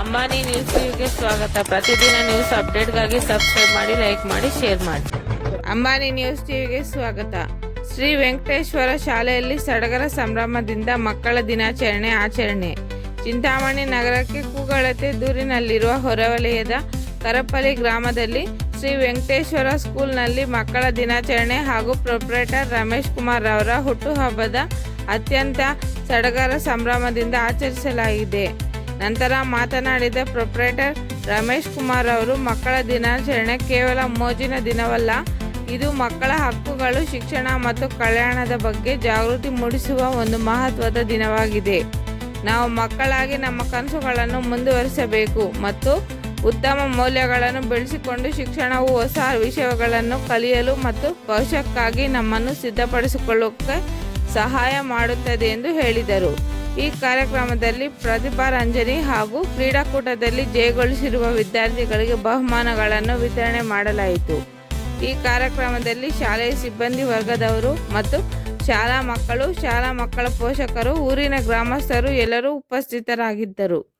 Ambani news ಟಿವಿಗೆ ಸ್ವಾಗತ. ಪ್ರತಿದಿನ ನ್ಯೂಸ್ ಅಪ್ಡೇಟ್ಗಾಗಿ ಸಬ್ಸ್ಕ್ರೈಬ್ ಮಾಡಿ ಲೈಕ್ ಮಾಡಿ ಶೇರ್ ಮಾಡಿ. ಅಂಬಾನಿ ನ್ಯೂಸ್ ಟಿವಿಗೆ ಸ್ವಾಗತ. ಶ್ರೀ ವೆಂಕಟೇಶ್ವರ ಶಾಲೆಯಲ್ಲಿ ಸಡಗರ ಸಂಭ್ರಮದಿಂದ ಮಕ್ಕಳ ದಿನಾಚರಣೆ ಆಚರಣೆ. ಚಿಂತಾಮಣಿ ನಗರಕ್ಕೆ ಕೂಗಳತೆ ದೂರಿನಲ್ಲಿರುವ ಹೊರವಲಯದ ಕರಪಲ್ಲಿ ಗ್ರಾಮದಲ್ಲಿ ಶ್ರೀ ವೆಂಕಟೇಶ್ವರ ಸ್ಕೂಲ್ನಲ್ಲಿ ಮಕ್ಕಳ ದಿನಾಚರಣೆ ಹಾಗೂ ಪ್ರೊಪ್ರೇಟರ್ ರಮೇಶ್ ಕುಮಾರ್ ಅವರ ಹುಟ್ಟುಹಬ್ಬದ ಅತ್ಯಂತ ಸಡಗರ ಸಂಭ್ರಮದಿಂದ ಆಚರಿಸಲಾಗಿದೆ. ನಂತರ ಮಾತನಾಡಿದ ಪ್ರೊಪ್ರೇಟರ್ ರಮೇಶ್ ಕುಮಾರ್ ಅವರು, ಮಕ್ಕಳ ದಿನಾಚರಣೆ ಕೇವಲ ಮೋಜಿನ ದಿನವಲ್ಲ, ಇದು ಮಕ್ಕಳ ಹಕ್ಕುಗಳು, ಶಿಕ್ಷಣ ಮತ್ತು ಕಲ್ಯಾಣದ ಬಗ್ಗೆ ಜಾಗೃತಿ ಮೂಡಿಸುವ ಒಂದು ಮಹತ್ವದ ದಿನವಾಗಿದೆ. ನಾವು ಮಕ್ಕಳಾಗಿ ನಮ್ಮ ಕನಸುಗಳನ್ನು ಮುಂದುವರಿಸಬೇಕು ಮತ್ತು ಉತ್ತಮ ಮೌಲ್ಯಗಳನ್ನು ಬೆಳೆಸಿಕೊಂಡು ಶಿಕ್ಷಣವು ಹೊಸ ವಿಷಯಗಳನ್ನು ಕಲಿಯಲು ಮತ್ತು ಭವಿಷ್ಯಕ್ಕಾಗಿ ನಮ್ಮನ್ನು ಸಿದ್ಧಪಡಿಸಿಕೊಳ್ಳೋಕೆ ಸಹಾಯ ಮಾಡುತ್ತದೆ ಎಂದು ಹೇಳಿದರು. ಈ ಕಾರ್ಯಕ್ರಮದಲ್ಲಿ ಪ್ರತಿಭಾ ರಂಜನಿ ಹಾಗೂ ಕ್ರೀಡಾಕೂಟದಲ್ಲಿ ಜಯಗೊಳಿಸಿರುವ ವಿದ್ಯಾರ್ಥಿಗಳಿಗೆ ಬಹುಮಾನಗಳನ್ನು ವಿತರಣೆ ಮಾಡಲಾಯಿತು. ಈ ಕಾರ್ಯಕ್ರಮದಲ್ಲಿ ಶಾಲೆಯ ಸಿಬ್ಬಂದಿ ವರ್ಗದವರು ಮತ್ತು ಶಾಲಾ ಮಕ್ಕಳು, ಶಾಲಾ ಮಕ್ಕಳ ಪೋಷಕರು, ಊರಿನ ಗ್ರಾಮಸ್ಥರು ಎಲ್ಲರೂ ಉಪಸ್ಥಿತರಾಗಿದ್ದರು.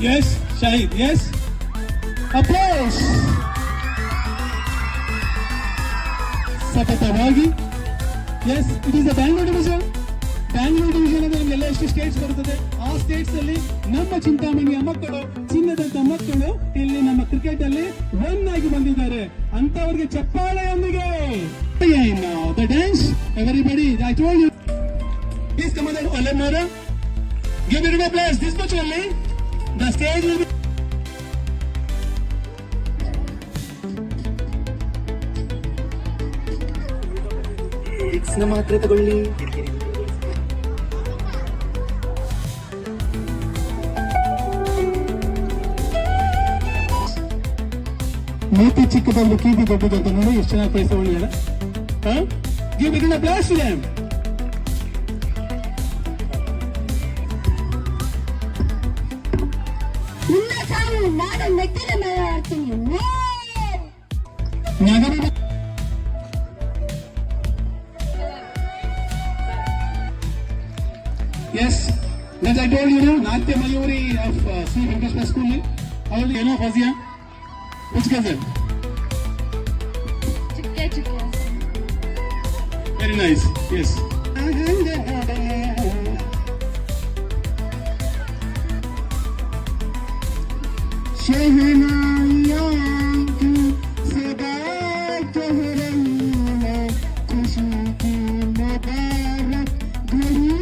Yes, Shahid, yes. Applause. ಸತತವಾಗಿ yes it is a Bangalore division Bangalore division ಅಂದ್ರೆ ನಮ್ಗೆಲ್ಲ ಎಷ್ಟು ಸ್ಟೇಟ್ಸ್ ಬರ್ತದೆ? ಆ ಸ್ಟೇಟ್ಸ್ ಅಲ್ಲಿ ನಮ್ಮ ಚಿಂತಾಮಣಿಯ ಮಕ್ಕಳು ಚಿನ್ನದಂತ ಮಕ್ಕಳು ಇಲ್ಲಿ ನಮ್ಮ ಕ್ರಿಕೆಟ್ ಅಲ್ಲಿ ಒನ್ ಆಗಿ ಬಂದಿದ್ದಾರೆ. ಅಂತವ್ರಿಗೆ ಚಪ್ಪಾಳೆಯೊಂದಿಗೆ. The dance everybody I told you please come on ಒಲೆ more give it place this much only The stage will be ಎಕ್ಸ್ನ ಮಾತ್ರೆ ತಗೊಳ್ಳಿ ಮೂತಿ ಚಿಕ್ಕದೊಂದು ಕೀದಿ ದೊಡ್ಡದು ಅಂತ ನೋಡಿ ಎಷ್ಟು ಚೆನ್ನಾಗಿ ಪ್ರೈಸ್ ತಗೊಂಡಿದ್ದಾರೆ give it a blast them Yes, that I told you, no? Natya Mayuri of uh, Sri Venkateshwar School. How old you know, Fazia? Which cousin? Chikka Chikka. Very nice, yes. सदा कह रही है खुशी की मुबारक घड़ी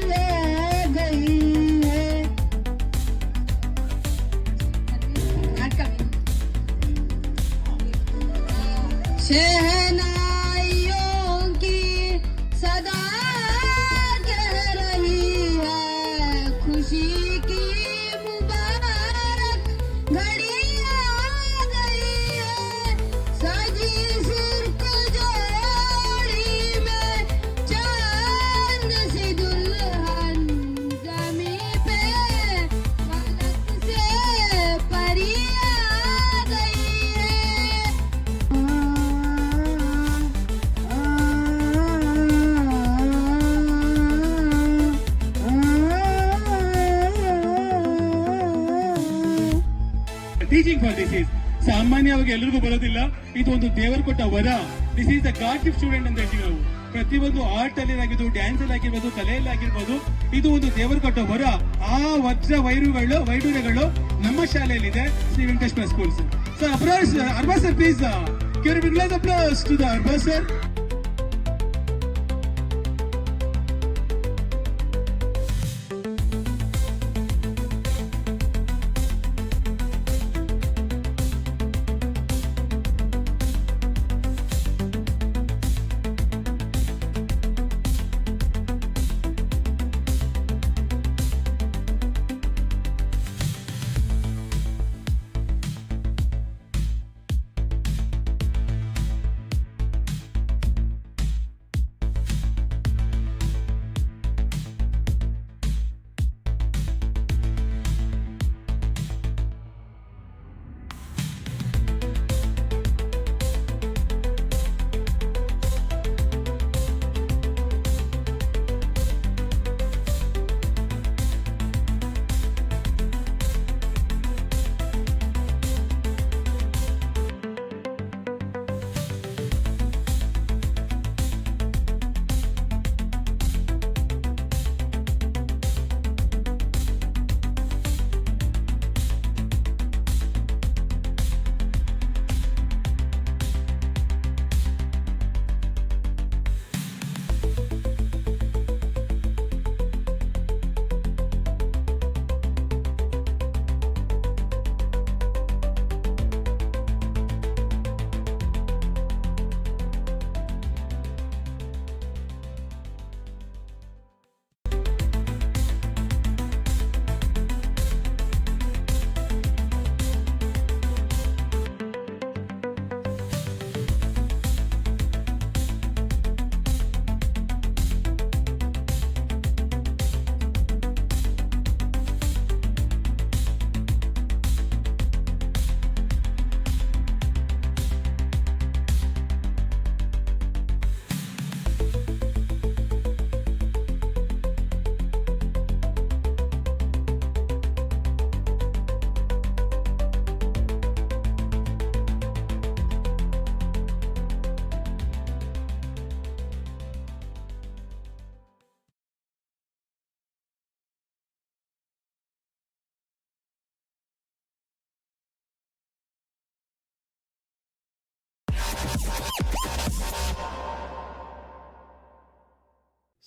seeking for this is ಸಾಮಾನ್ಯವಾಗಿ ಎಲ್ಲರಿಗೂ ಬರೋದಿಲ್ಲ. ಇದು ಒಂದು ದೇವರು ಕೊಟ್ಟ ವರ. This is the god gift student ಅಂತ ಹೇಳ್ತೀವಿ ನಾವು. ಪ್ರತಿಯೊಂದು ಆರ್ಟ್ ಅಲ್ಲಿ ಆಗಿರ್ಬೋದು ಡ್ಯಾನ್ಸ್ ಅಲ್ಲಿ ಆಗಿರ್ಬೋದು, ಕಲೆಯಲ್ಲಿ ಆಗಿರ್ಬೋದು, ಇದು ಒಂದು ದೇವರು ಕೊಟ್ಟ ವರ. ಆ ವಜ್ರ ವೈರುಗಳು ವೈಡೂರ್ಯಗಳು ನಮ್ಮ ಶಾಲೆಯಲ್ಲಿದೆ. Shri Venkateshwara school sir sir ಅಬ್ರಾಸ್ ಅರ್ಬಾ sir please care you applause to the ಅರ್ಬಾ sir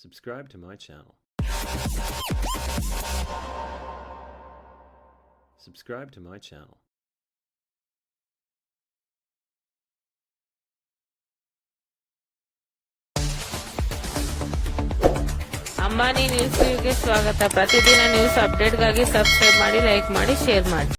Subscribe to my channel. Subscribe to my channel. Ambani news ಟಿವಿಗೆ ಸ್ವಾಗತ ಪ್ರತಿದಿನ ನ್ಯೂಸ್ ಅಪ್ಡೇಟ್ಗಾಗಿ ಸಬ್ಸ್ಕ್ರೈಬ್ ಮಾಡಿ ಲೈಕ್ ಮಾಡಿ ಶೇರ್ ಮಾಡಿ